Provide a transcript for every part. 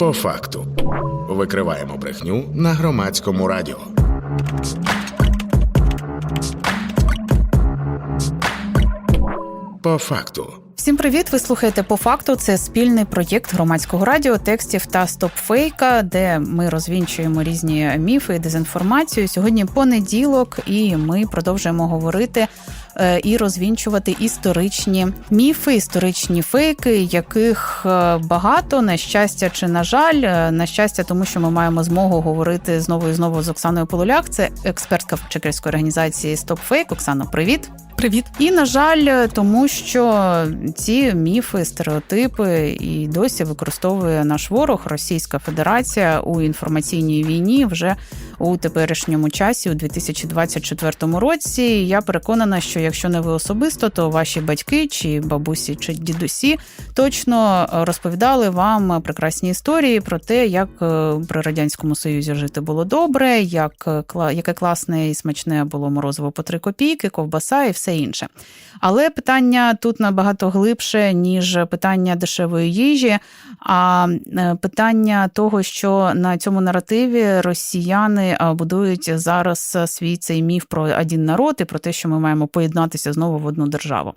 По факту викриваємо брехню на громадському радіо. По факту. Всім привіт! Ви слухаєте по факту. Це спільний проєкт громадського радіо, текстів та стопфейка, де ми розвінчуємо різні міфи і дезінформацію. Сьогодні понеділок, і ми продовжуємо говорити і розвінчувати історичні міфи, історичні фейки, яких е, багато на щастя чи на жаль, Е, на щастя, тому що ми маємо змогу говорити знову і знову з Оксаною Полуляк. Це експертка чекерської організації StopFake. Оксано, привіт. Привіт. І на жаль, тому що ці міфи, стереотипи і досі використовує наш ворог Російська Федерація у інформаційній війні вже у теперішньому часі, у 2024 році. Я переконана, що якщо не ви особисто, то ваші батьки, чи бабусі, чи дідусі точно розповідали вам прекрасні історії про те, як е, при радянському союзі жити було добре, як е, яке класне і смачне було морозиво по три копійки, ковбаса і все інше. Але питання тут набагато глибше, ніж питання дешевої їжі, а е, питання того, що на цьому наративі росіяни будують зараз свій цей міф про один народ і про те, що ми маємо поєднатися знову в одну державу.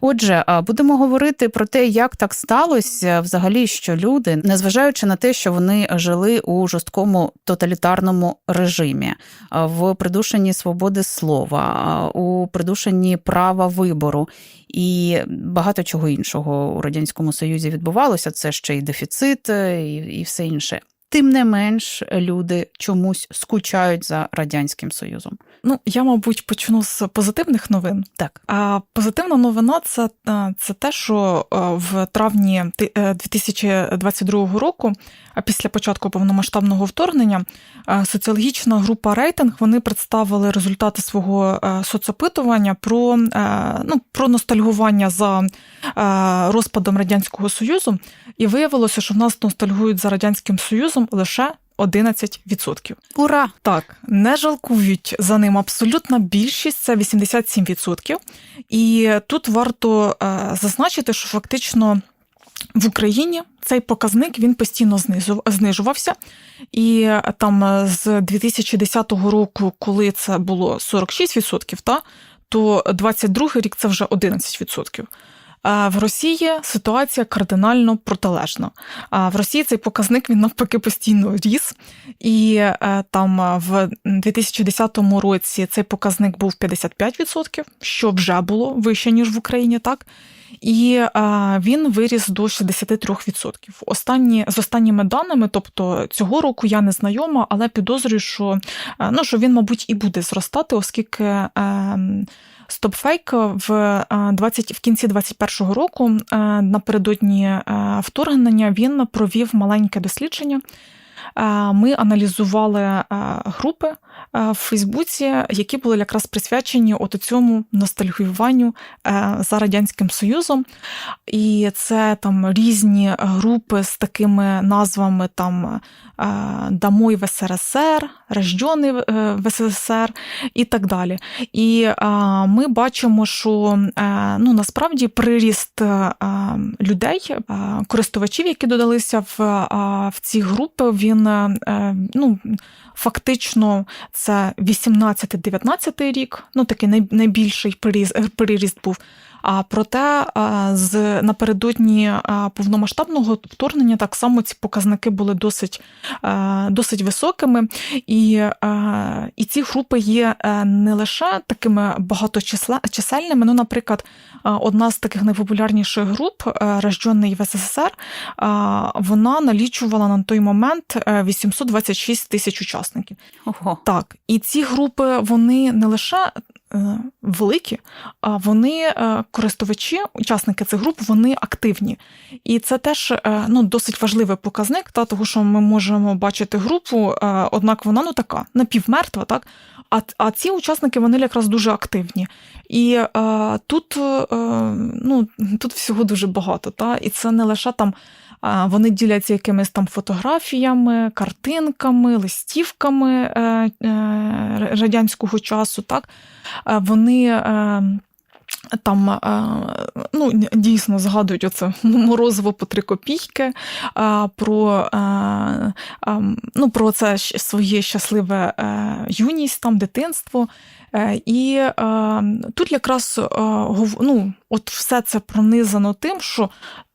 Отже, будемо говорити про те, як так сталося взагалі, що люди, незважаючи на те, що вони жили у жорсткому тоталітарному режимі, в придушенні свободи слова, у придушенні права вибору і багато чого іншого у радянському союзі відбувалося. Це ще й дефіцит, е, і все інше. Тим не менш, люди чомусь скучають за радянським союзом. Ну я, мабуть, почну з позитивних новин. Так, А позитивна новина це, це те, що в травні ти- е, 2022 року, а після початку повномасштабного вторгнення, соціологічна група рейтинг вони представили результати свого е, соцопитування про, е, ну, про ностальгування за розпадом радянського союзу, і виявилося, що в нас ностальгують за радянським союзом лише 11%. ура! Так, не жалкують за ним абсолютна більшість, це 87%. І тут варто е, зазначити, що фактично в Україні цей показник він постійно знизу- знижувався. І е, там е, з 2010 року, коли це було 46%, та, то 22 рік це вже 11%. В Росії ситуація кардинально протилежна. А В Росії цей показник він навпаки постійно ріс, і е, там е, в 2010 році цей показник був 55%, що вже було вище ніж в Україні, так і е, він виріс до 63%. Останні з останніми даними, тобто цього року я не знайома, але підозрюю, що, ну, що він, мабуть, і буде зростати, оскільки. Стопфейк в е, 20, в кінці 21-го року напередодні вторгнення він провів маленьке дослідження. Ми аналізували групи в Фейсбуці, які були якраз присвячені от цьому ностальгіюванню за радянським союзом. І це там різні групи з такими назвами там Домой в СРСР, Рождений в е, в СССР і так далі. І ми бачимо, що е, ну, насправді приріст е, людей, користувачів, які додалися в, в ці групи, він е, ну, фактично це 18-19 рік, ну такий най- найбільший приріст був. А проте е, з напередодні е, повномасштабного вторгнення так само ці показники були досить, е, досить високими, і, е, і ці групи є е, не лише такими багаточисельними. Ну, наприклад, е, одна з таких найпопулярніших груп, е, «Рожденний в СССР, е, вона налічувала на той момент е, 826 тисяч учасників. Ого. Так, і ці групи вони не лише е, великі, а вони е, користувачі, учасники цих груп, вони активні. І це теж е, ну, досить важливий показник, та, того, що ми можемо бачити групу, е, однак вона ну така напівмертва, так. А, а ці учасники вони якраз дуже активні. І е, тут, е, ну, тут всього дуже багато. Та? І це не лише там Вони діляться якимись там фотографіями, картинками, листівками е, е, радянського часу. Так? Вони е, Там ну, дійсно згадують оце морозиво по три копійки, про, ну, про це своє щасливе юність, там, дитинство. І тут якраз ну, от все це пронизано тим, що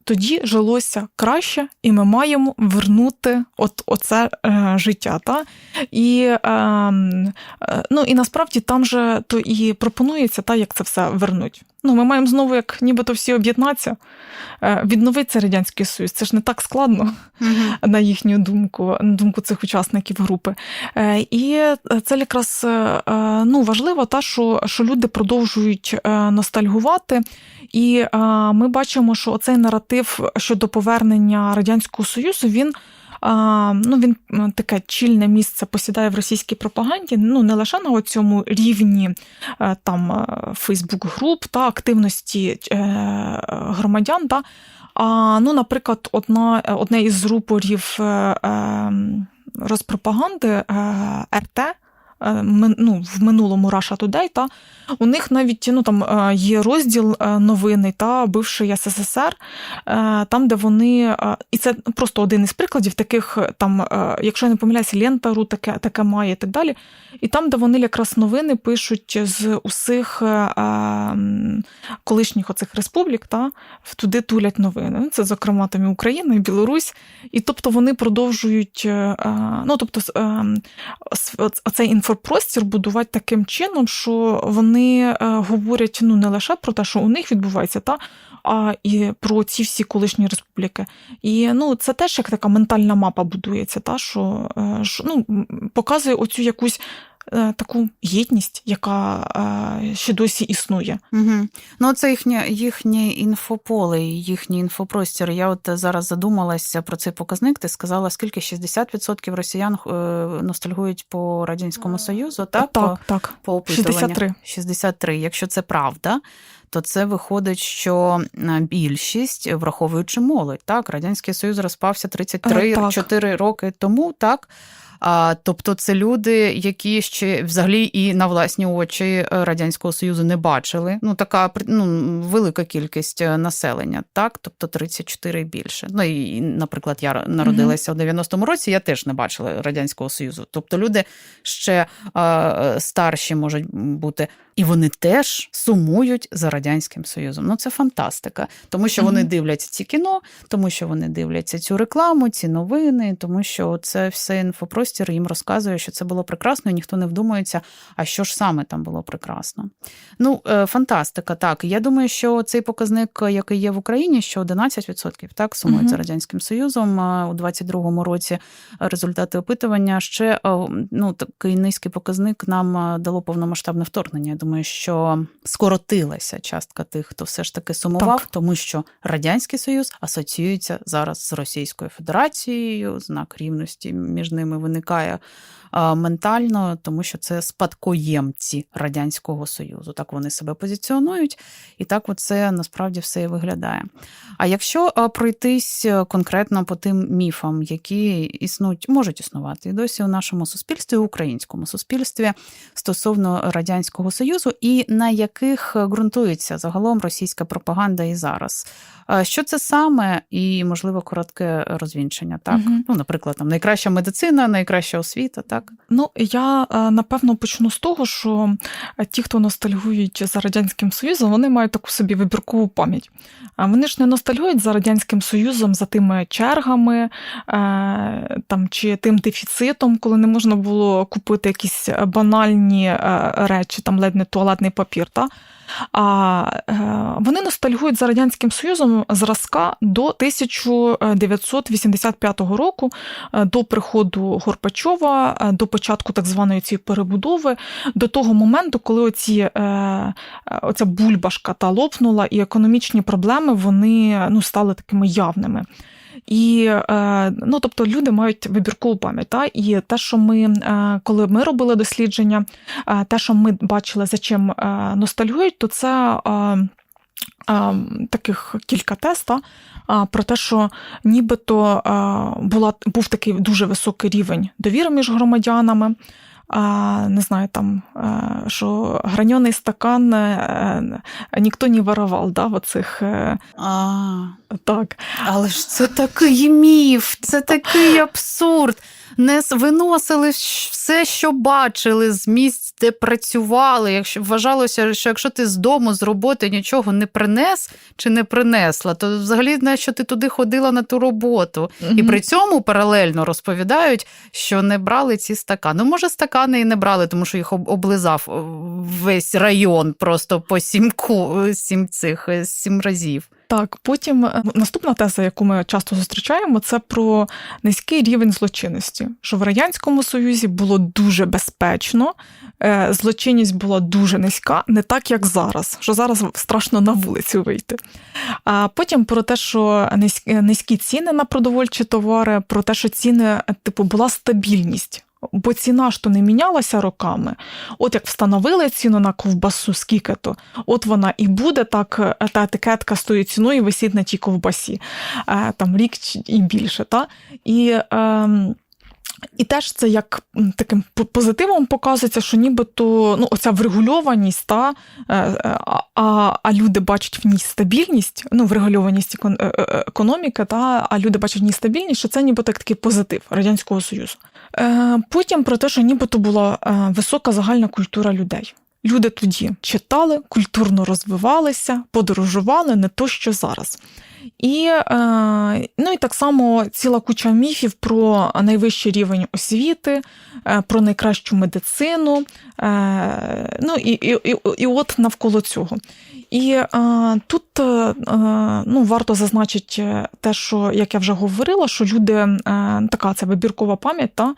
тоді жилося краще, і ми маємо вернути от, оце е, життя. Та? І, е, е, ну, і насправді там же то і пропонується, та, як це все вернуть. Ну, ми маємо знову, як нібито всі об'єднатися, е, відновити Радянський Союз. Це ж не так складно на їхню думку, на думку цих учасників групи. Е, І це якраз е, ну, важливо, та, що, що люди продовжують ностальгувати. І е, ми бачимо, що цей наратив щодо повернення Радянського Союзу, він. А, ну, він таке чільне місце посідає в російській пропаганді, ну не лише на цьому рівні е, там Фейсбук-груп та активності е, громадян, та, а, ну, наприклад, одна, одне із рупорів е, е, розпропаганди е, РТ. Е, Ну, в минулому Russia Today, та у них навіть ну, там е, є розділ е, новини та бивший СССР, там, де вони, і це просто один із прикладів таких, там, якщо я не помиляюся, Лента.ру таке, таке має і так далі. І там, де вони якраз новини пишуть з усіх колишніх оцих республік, та, туди тулять новини. Це, зокрема, там і Україна, і Білорусь. І тобто вони продовжують, ну тобто, цей інфопростір будувати таким чином, що вони е, говорять ну не лише про те, що у них відбувається, та а і про ці всі колишні республіки. І ну це теж як така ментальна мапа будується, та що, е, що ну, показує оцю якусь. Е, Таку єдність, яка е, ще досі існує. Угу. Ну, це їхнє, їхнє інфополе, і їхній інфопростір. Я от зараз задумалася про цей показник. Ти сказала, скільки 60% росіян е, ностальгують по Радянському Союзу, так? так, По, так. по опитуванню? 63. 63. Якщо це правда, то це виходить, що більшість, враховуючи молодь, так, Радянський Союз розпався 33 Е, так. 4 роки тому, так. А, тобто це люди, які ще взагалі і на власні очі е, Радянського Союзу не бачили. Ну, така ну, велика кількість е, населення, так, тобто 34 і більше. Ну і, наприклад, я народилася у 90-му році, я теж не бачила Радянського Союзу. Тобто люди ще е, старші можуть бути. І вони теж сумують за радянським союзом. Ну це фантастика, тому що вони дивляться ці кіно, тому що вони дивляться цю рекламу, ці новини, тому що це все інфопростір їм розказує, що це було прекрасно, і ніхто не вдумується, а що ж саме там було прекрасно. Ну, е, фантастика, так. Я думаю, що цей показник, який є в Україні, що 11% так сумують Мгм. за радянським союзом у 22-му році. Результати опитування ще е, ну такий низький показник нам е, дало повномасштабне вторгнення. Я думаю, що скоротилася частка тих, хто все ж таки сумував, Так. тому що радянський союз асоціюється зараз з Російською Федерацією. Знак рівності між ними виникає е, ментально, тому що це спадкоємці радянського союзу. Так вони себе позиціонують, і так оце насправді все і виглядає. А якщо пройтись е, конкретно по тим міфам, які існують, можуть існувати і досі у нашому суспільстві, у українському суспільстві стосовно радянського союзу, і на яких ґрунтується загалом російська пропаганда і зараз. Що це саме, і можливо коротке розвінчення, так Мгм. ну, наприклад, там найкраща медицина, найкраща освіта, так Ну, я е, напевно почну з того, що е, ті, хто ностальгують за Радянським Союзом, вони мають таку собі вибіркову пам'ять. А Вони ж не ностальгують за Радянським Союзом, за тими чергами е, там, чи тим дефіцитом, коли не можна було купити якісь банальні речі, там ледь не туалетний папір. Та? А вони ностальгують за Радянським Союзом зразка до 1985 року, до приходу Горбачова, е, до початку так званої цієї перебудови, до того моменту, коли оці, е, оця бульбашка та лопнула, і економічні проблеми вони ну, стали такими явними. І е, ну, тобто люди мають вибіркову пам'ять. Та? І те, що ми, е, коли ми робили дослідження, те, що ми бачили, за чим ностальгують, то це таких кілька теста про те, що нібито була, був такий дуже високий рівень довіри між громадянами. А, не знаю, там, е, що граньоний стакан е, ніхто не воровал, да, в оцих, е, А, так. але ж це такий міф, це такий абсурд. Не виносили все, що бачили з місць, де працювали. Якщо вважалося, що якщо ти з дому, з роботи нічого не принес чи не принесла, то взагалі на що ти туди ходила на ту роботу. І при цьому паралельно розповідають, що не брали ці стакани. Ну, може, стакани і не брали, тому що їх облизав е, весь район просто по сімку, е, сім цих е, сім разів. Так, потім наступна теза, яку ми часто зустрічаємо, це про низький рівень злочинності. Що в радянському союзі було дуже безпечно, злочинність була дуже низька, не так як зараз. Що зараз страшно на вулицю вийти. А потім про те, що низькі, ціни на продовольчі товари, про те, що ціни, типу, була стабільність. Бо ціна ж то не мінялася роками. От як встановили ціну на ковбасу, скільки то, от вона і буде так, е, та етикетка з тою ціною висить на тій ковбасі, е, там рік і більше. Та? І, ем, і теж це як таким по- позитивом показується, що нібито ну, оця врегульованість, та, е, е, а, а, люди бачать в ній стабільність, ну, врегульованість е, економіки, та, а люди бачать в ній стабільність, що це нібито як такий позитив Радянського Союзу. Потім про те, що нібито була висока загальна культура людей. Люди тоді читали, культурно розвивалися, подорожували не то, що зараз. І, е, ну, і так само ціла куча міфів про найвищий рівень освіти, е, про найкращу медицину. Е, ну, і, і, і, і от навколо цього. І тут ну, варто зазначити те, що, як я вже говорила, що люди, така це вибіркова пам'ять, та,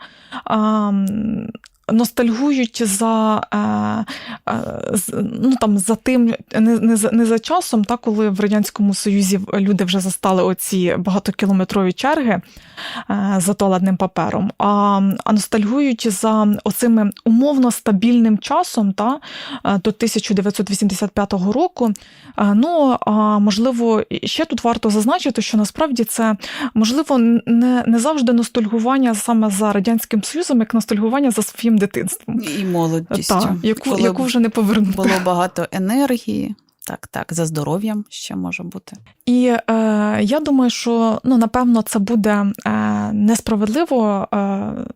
ностальгують за, е, е, ну, там, за тим, не, не, за, не за часом, та, коли в Радянському Союзі люди вже застали оці багатокілометрові черги е, за туалетним папером, а, а ностальгують за оцими умовно стабільним часом та, до 1985 року. Ну, а, можливо, ще тут варто зазначити, що насправді це можливо не, не завжди ностальгування саме за Радянським Союзом, як ностальгування за своїм дитинством. І молодістю. Та, яку, Коли яку вже не повернути. було багато енергії. Так, так, за здоров'ям ще може бути. І е, я думаю, що ну напевно це буде е, несправедливо е,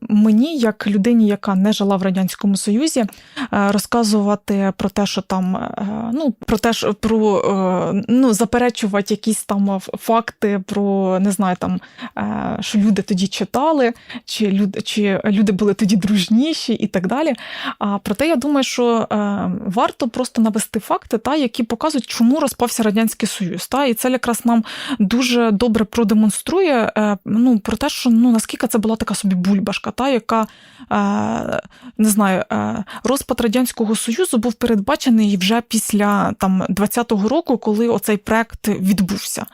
мені, як людині, яка не жила в радянському союзі, е, розказувати про те, що там е, ну про те, що про е, ну заперечувати якісь там факти про не знаю, там е, що люди тоді читали, чи люди, чи люди були тоді дружніші і так далі. А проте я думаю, що е, варто просто навести факти, та які показують, чому розпався радянський союз. Та і це якраз нам дуже добре продемонструє е, ну, про те, що ну наскільки це була така собі бульбашка, та яка е, не знаю, е, розпад радянського союзу був передбачений вже після там 20-го року, коли оцей проект відбувся.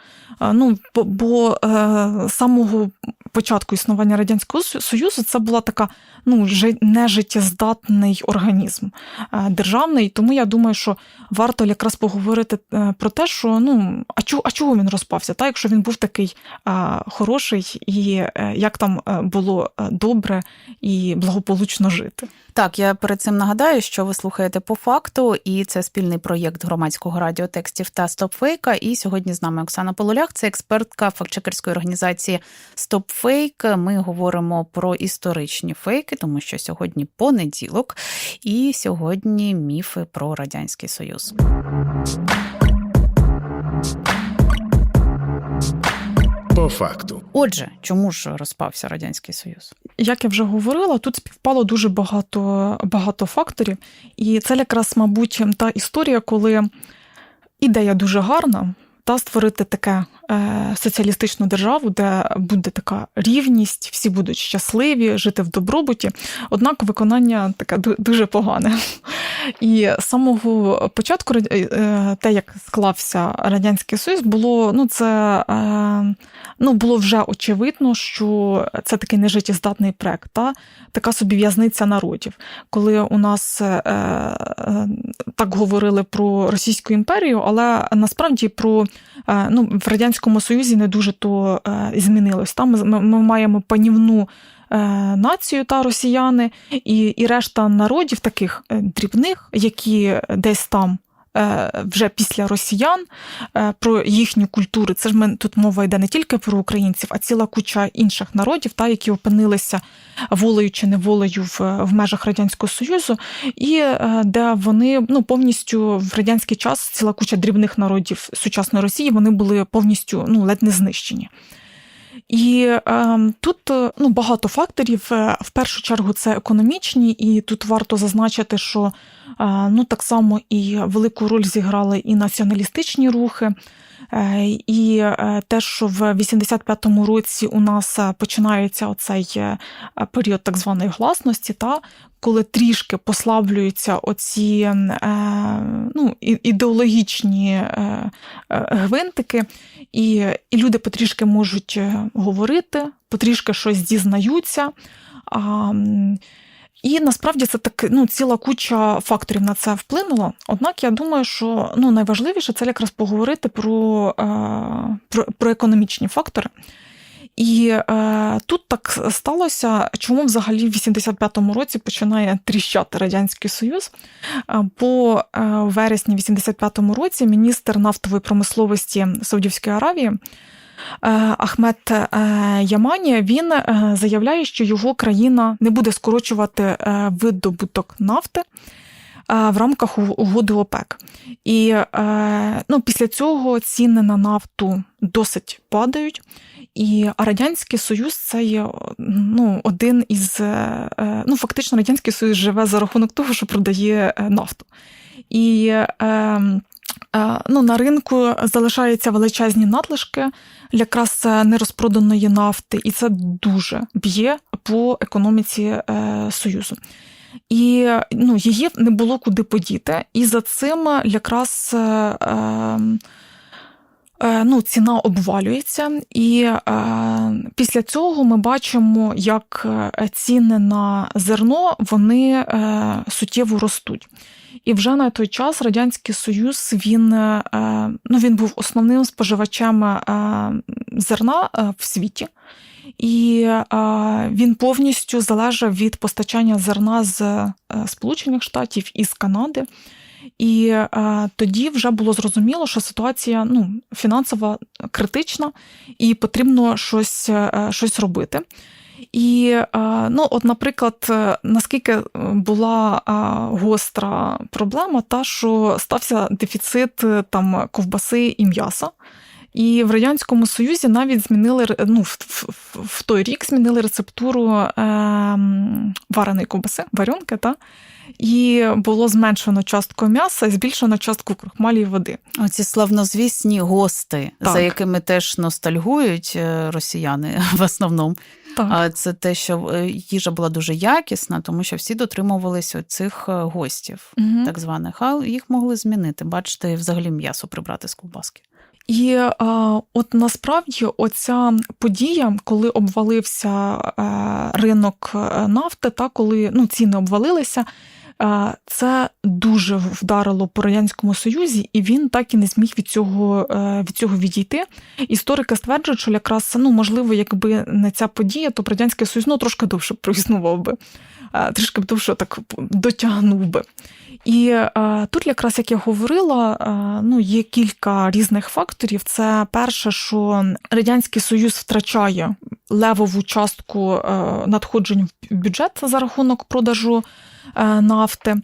Ну, бо, бо самого початку існування радянського союзу це була така ну жи- нежиттєздатний організм е, державний. Тому я думаю, що варто якраз поговорити е, про те, що ну а чого, а чого він розпався? Та якщо він був такий е, хороший, і як там було добре і благополучно жити. Так, я перед цим нагадаю, що ви слухаєте по факту, і це спільний проєкт громадського радіо текстів та стопфейка. І сьогодні з нами Оксана Полулях, це експертка фактчекерської організації Стопфейк. Ми говоримо про історичні фейки, тому що сьогодні понеділок, і сьогодні міфи про радянський союз. По факту. Отже, чому ж розпався радянський союз? Як я вже говорила, тут співпало дуже багато, багато факторів, і це якраз, мабуть, та історія, коли ідея дуже гарна. Та створити таке е, соціалістичну державу, де буде така рівність, всі будуть щасливі, жити в добробуті. Однак виконання таке ду- дуже погане. І з самого початку е, те, як склався радянський союз, було ну це е, ну було вже очевидно, що це такий нежиттєздатний проект, та така собі в'язниця народів. Коли у нас е, е, так говорили про Російську імперію, але насправді про е, ну, в радянському союзі не дуже то е, змінилось. Там ми, маємо панівну е, націю та росіяни, і, і решта народів, таких е, дрібних, які десь там. Е, Вже після росіян е, про їхні культури. Це ж ми тут мова йде не тільки про українців, а ціла куча інших народів, та які опинилися волею чи неволею в, в межах радянського союзу, і е, де вони ну повністю в радянський час ціла куча дрібних народів сучасної Росії вони були повністю ну ледь не знищені. І е, тут ну, багато факторів. Е, В першу чергу це економічні, і тут варто зазначити, що е, ну, так само і велику роль зіграли і націоналістичні рухи. Е, І е, те, що в 85-му році у нас починається оцей період так званої гласності, та коли трішки послаблюються оці ну, ідеологічні е, е, гвинтики, і, і люди потрішки можуть е, говорити, потрішки щось дізнаються. І насправді це так, ну, ціла куча факторів на це вплинула. Однак я думаю, що ну, найважливіше це якраз поговорити про, про, про економічні фактори. І е, тут так сталося, чому взагалі в 85-му році починає тріщати Радянський Союз. Е, По е, вересні 85-му році міністр нафтової промисловості Саудівської Аравії е, Ахмед Ямані він заявляє, що його країна не буде скорочувати видобуток нафти в рамках угоди ОПЕК. І ну, після цього ціни на нафту досить падають. І Радянський Союз це є ну, один із е, е, ну, фактично Радянський Союз живе за рахунок того, що продає е, нафту. І ну, на ринку залишаються величезні надлишки якраз нерозпроданої нафти, і це дуже б'є по економіці Союзу. І ну, її не було куди подіти. І за цим якраз е, е, е, ну, ціна обвалюється. І е, після цього ми бачимо, як е, ціни на зерно вони е, суттєво ростуть. І вже на той час Радянський Союз він, е, ну, він був основним споживачем е, зерна е, в світі. І е, він повністю залежав від постачання зерна з е, Сполучених Штатів і з Канади. І е, тоді вже було зрозуміло, що ситуація ну, фінансова критична, і потрібно щось, е, щось робити. І, е, ну, от, наприклад, е, наскільки була е, гостра проблема, та що стався дефіцит там ковбаси і м'яса. І в Радянському Союзі навіть змінили ну, в, в, в той рік змінили рецептуру е, вареної ковбаси, варенки, та? і було зменшено частку м'яса і збільшено частку крохмалі і води. Оці славнозвісні гости, Так. за якими теж ностальгують е, росіяни в основному. Так. А це те, що е, їжа була дуже якісна, тому що всі дотримувалися цих е, гостів, Мгм. так званих, а їх могли змінити. Бачите, взагалі м'ясо прибрати з ковбаски. І а, от насправді оця подія, коли обвалився е, ринок е, нафти, та коли ну, ціни обвалилися, е, це дуже вдарило по радянському союзі, і він так і не зміг від цього е, від цього відійти. Історики стверджують, що якраз ну можливо, якби не ця подія, то радянський союз ну, трошки довше проіснував би, е, трішки б довше так дотягнув би. І е, тут, якраз як я говорила, е, ну є кілька різних факторів. Це перше, що радянський союз втрачає левову частку е, надходжень в бюджет за рахунок продажу е, нафти.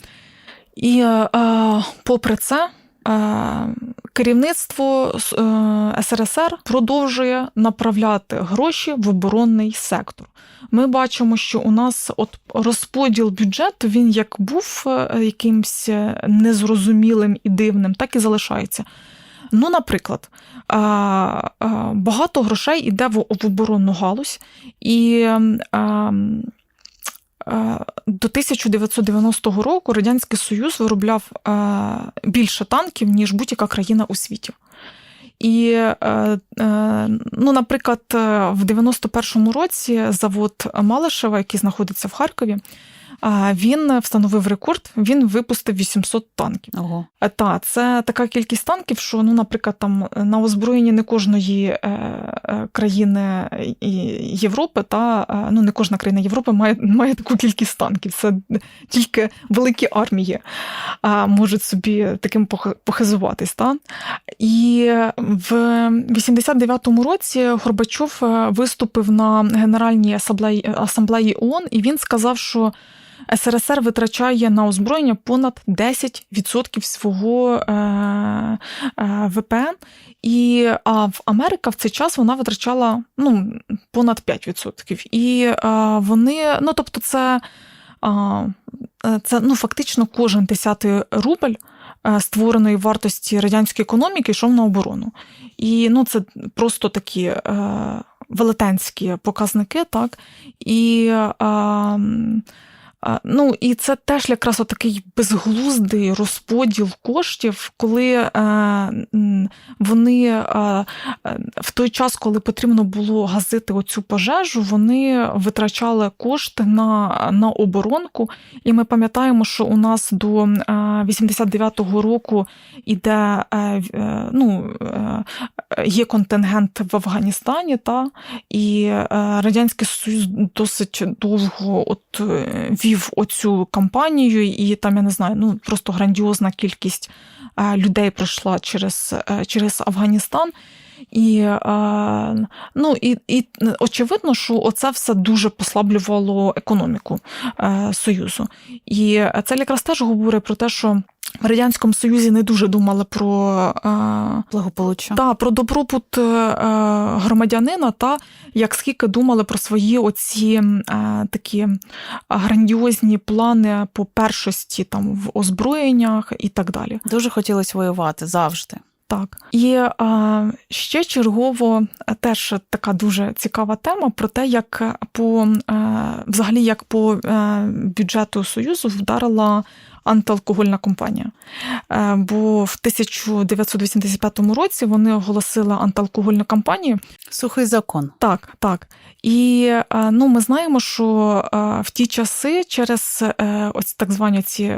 І е, е, попри це. Е, Керівництво е, СРСР продовжує направляти гроші в оборонний сектор. Ми бачимо, що у нас от розподіл бюджету він як був е, якимсь е, незрозумілим і дивним, так і залишається. Ну, наприклад, багато грошей йде в оборонну галузь, і е, е, до 1990 року Радянський Союз виробляв е, більше танків, ніж будь-яка країна у світі. І, е, е, ну, наприклад, е, в 91-му році завод Малишева, який знаходиться в Харкові, він встановив рекорд, він випустив 800 танків. Ого. Е, Та, це така кількість танків, що ну, наприклад, там на озброєнні не кожної е, е, країни Європи, та е, ну не кожна країна Європи має, має таку кількість танків. Це тільки великі армії е, можуть собі таким пох- похизуватись. Та? І в 89-му році Горбачов е, виступив на Генеральній асамблеї, асамблеї ООН, і він сказав, що СРСР витрачає на озброєння понад 10% свого е, е, ВПН, і а в Америка в цей час вона витрачала ну, понад 5%. І е, вони, ну тобто, це, е, це ну, фактично кожен десятий рубль. е, Створеної вартості радянської економіки йшов на оборону. І ну, це просто такі е, велетенські показники, так. І е, Ну, і це теж якраз такий безглуздий розподіл коштів, коли е, вони е, е, в той час, коли потрібно було гасити оцю пожежу, вони витрачали кошти на, на оборонку. І ми пам'ятаємо, що у нас до е, 89-го року іде ну, є контингент в Афганістані, та, і Радянський Союз досить довго от вів оцю кампанію, і там, я не знаю, ну просто грандіозна кількість е, людей пройшла через, е, через Афганістан. І, е, ну, і, і очевидно, що оце все дуже послаблювало економіку е, Союзу. І це якраз теж говорить про те, що в Радянському Союзі не дуже думали про е, Благополуччя. та про добробут е, громадянина, та як скільки думали про свої оці е, такі грандіозні плани по першості там в озброєннях і так далі. Дуже хотілося воювати завжди. Так. І е, ще чергово теж така дуже цікава тема про те, як по е, взагалі як по е, бюджету Союзу вдарила антиалкогольна компанія. Е, бо в 1985 році вони оголосили антиалкогольну кампанію. Сухий закон. Так, так. І е, ну, ми знаємо, що е, в ті часи через ось так звані ці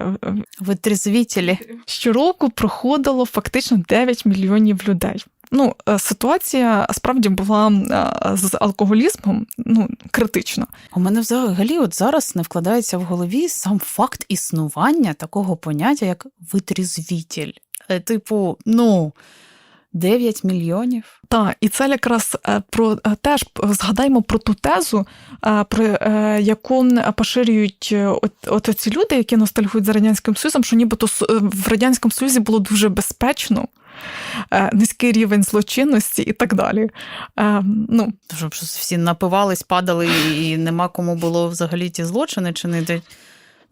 Витрезвітелі. щороку проходило фактично 9 мільйонів людей. Ну, е, ситуація справді була е, з алкоголізмом ну, критична. У мене взагалі от зараз не вкладається в голові сам факт існування такого поняття, як витрезвітель. Е, Типу, ну, 9 мільйонів. Так, і це якраз про теж згадаймо про ту тезу, про яку поширюють от, от ці люди, які ностальгують за радянським союзом, що нібито в радянському союзі було дуже безпечно. Е, Низький рівень злочинності і так далі. Е, Ну, Щоб всі напивались, падали, і нема кому було взагалі ті злочини чинити.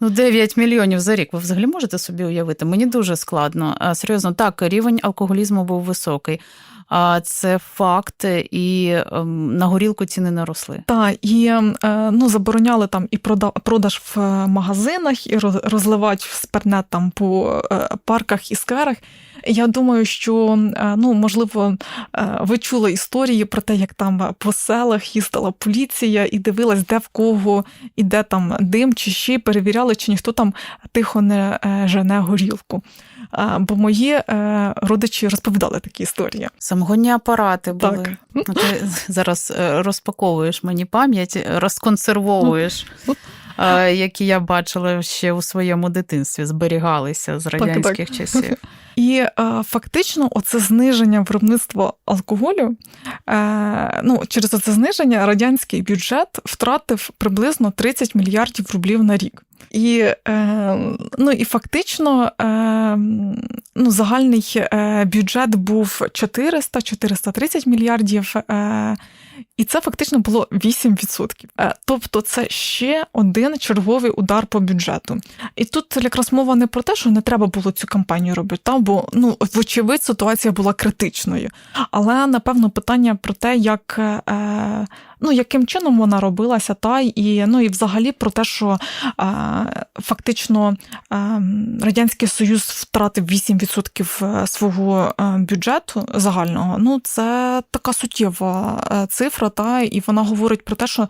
Ну, 9 мільйонів за рік. Ви взагалі можете собі уявити? Мені дуже складно. Серйозно, так, рівень алкоголізму був високий. А це факт, і ем, на горілку ціни не росли. та, і е, ну, забороняли там і продаж в е, магазинах, і роз- розливати спиртне там по е, парках і скверах. Я думаю, що е, ну, можливо, е, ви чули історії про те, як там по селах їздила поліція і дивилась, де в кого іде там дим чи ще, перевіряли, чи ніхто там тихо не е, жене горілку. Бо мої родичі розповідали такі історії. Самогонні апарати були. Так. Ну, Ти зараз розпаковуєш мені пам'ять, розконсервовуєш, Ну. Е, які я бачила ще у своєму дитинстві, зберігалися з так. радянських часів. І е, фактично, оце зниження виробництва алкоголю. Е, ну, через це зниження радянський бюджет втратив приблизно 30 мільярдів рублів на рік. І, ну, і фактично ну, загальний бюджет був 400-430 мільярдів. І це фактично було 8%. Е, тобто це ще один черговий удар по бюджету. І тут якраз мова не про те, що не треба було цю кампанію робити, та, бо ну, вочевидь, ситуація була критичною. Але напевно питання про те, як е, ну, яким чином вона робилася, та і ну і взагалі про те, що е, фактично е, Радянський Союз втратив 8% свого е, бюджету загального. Ну, це така суттєва е, цифра, та і вона говорить про те, що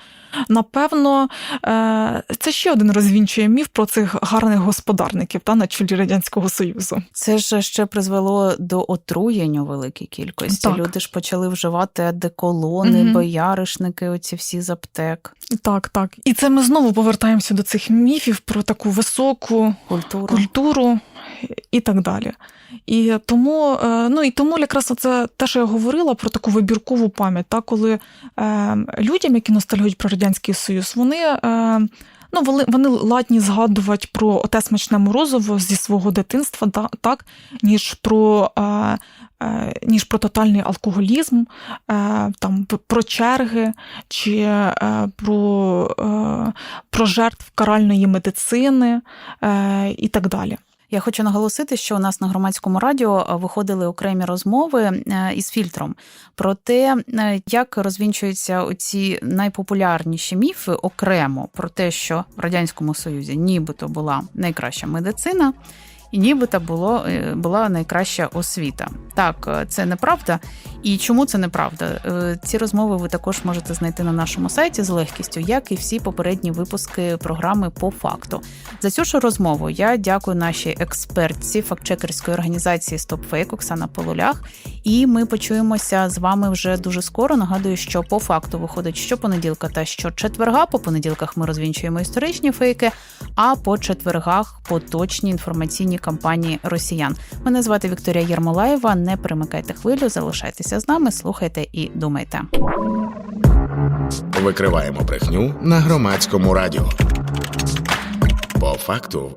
напевно е, це ще один розвінчує міф про цих гарних господарників та на чолі Радянського Союзу. Це ж ще призвело до отруєнь у великій кількості. Так. Люди ж почали вживати одеколони, Мгм. Бояришники, оці всі з аптек, Так, так. І це ми знову повертаємося до цих міфів про таку високу культуру. культуру і так далі. І тому, е, ну і тому якраз це те, що я говорила про таку вибіркову пам'ять, та, коли е, людям, які ностальгують про Радянський Союз, вони. Е, Ну, вони, вони ладні згадувати про оте смачне морозиво зі свого дитинства, та- так, ніж про, е, ніж про тотальний алкоголізм, е, там, про черги чи е, про, е, про жертв каральної медицини е, і так далі. Я хочу наголосити, що у нас на громадському радіо е, виходили окремі розмови е, із фільтром про те, е, як розвінчуються оці найпопулярніші міфи окремо про те, що в радянському союзі нібито була найкраща медицина. І нібито було, е, була найкраща освіта. Так, е, це неправда. І чому це неправда? Е, Ці розмови ви також можете знайти на нашому сайті з легкістю, як і всі попередні випуски програми по факту. За цю ж розмову я дякую нашій експертці фактчекерської організації StopFake Оксана Полулях. І ми почуємося з вами вже дуже скоро. Нагадую, що по факту виходить щопонеділка та щочетверга. По понеділках ми розвінчуємо історичні фейки, а по четвергах поточні інформаційні кампанії росіян. Мене звати Вікторія Єрмолаєва. Не перемикайте хвилю, залишайтеся з нами, слухайте і думайте. Викриваємо брехню на громадському радіо. По факту